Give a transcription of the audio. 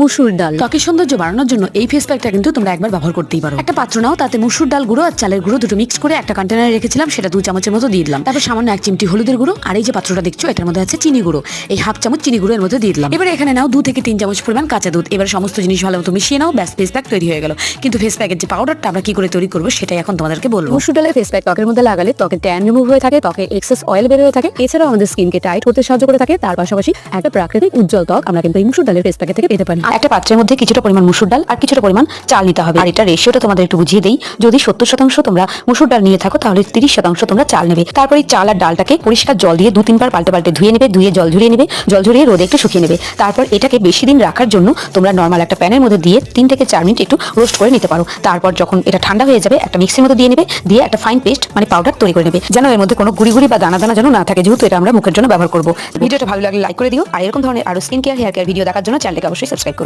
মুসুর ডাল। ত্বকের সৌন্দর্য বাড়ানোর জন্য এই ফেস প্যাকটা কিন্তু তোমরা একবার ব্যবহার করতেই পারো। একটা পাত্র নাও, তাতে মুসুর ডাল গুঁড়ো আর চালের গুঁড়ো দুটো মিক্স করে একটা কন্টেনারে রেখেছিলাম, সেটা দু চামচের মতো দিয়ে দিলাম। তারপর সামান্য এক চিমটি হলুদের গুঁড়ো আর এই যে পাত্রটা দেখছ, এটার মধ্যে আছে চিনি গুঁড়ো। এই হাফ চামচ চিনি গুঁড়ো এর মধ্যে দিয়ে দিলাম। এবারে এখানে নাও দু থেকে তিন চামচ পরিমাণ কাঁচা দুধ। এবার সমস্ত জিনিস ভালো মতো মিশিয়ে নাও, ব্যাস ফেস প্যাক তৈরি হয়ে গেল। কিন্তু ফেস প্যাকের যে পাউডারটা আমরা কি করে তৈরি করব, সেটাই এখন তোমাদেরকে বলব। মসুর ডালের ফেস প্যাক ত্বকের মধ্যে লাগালে ত্বকের ট্যান রিমুভ হয়ে থাকে, ত্বকে এক্সেস অয়েল বের হয়ে থাকে। এছাড়াও আমাদের স্কিনকে টাইট করতে সাহায্য করে থাকে। তার পাশাপাশি একটা প্রাকৃতিক উজ্জ্বল ত্বক আমরা কিন্তু এই মুসুর ডালের ফেস প্যাকের থেকে পেতে পারি। আর একটা পাত্রের মধ্যে কিছুটা পরিমাণ মুসুর ডাল আর কিছুটা পরিমাণ চাল নিতে হবে। আর এটা রেশিওটা তোমাদের একটু বুঝিয়ে দেই। যদি সত্তর শতাংশ তোমরা মুসুর ডাল নিয়ে থাকো, তাহলে তিরিশ শতাংশ তোমরা চাল নেবে। তারপরে চাল আর ডালটাকে পরিষ্কার জল দিয়ে দু তিনবার পাল্টে পাল্টে ধুয়ে নেবে, ধুয়ে জল ঝরিয়ে নেবে, জল ঝরিয়ে রোদে একটু শুকিয়ে নেবে। তারপর এটাকে বেশি দিন রাখার জন্য তোমরা নর্মাল একটা প্যানের মধ্যে দিয়ে তিন থেকে চার মিনিট একটু রোস্ট করে নিতে পারো। তারপর যখন এটা ঠান্ডা হয়ে যাবে, একটা মিক্সির মধ্যে দিয়ে নেবে, দিয়ে একটা ফাইন পেস্ট মানে পাউডার তৈরি করে নেবে। যেন এর মধ্যে কোনো গুড়ি গুড়ি বা দানা দানা যেন না থাকে, যেহেতু এটা আমরা মুখের জন্য ব্যবহার করব। ভিডিওটা ভালো লাগলে লাইক করে দিও। আর এরকম ধরনের আরও skin care hair care video দেখার জন্য চ্যানেলকে অবশ্যই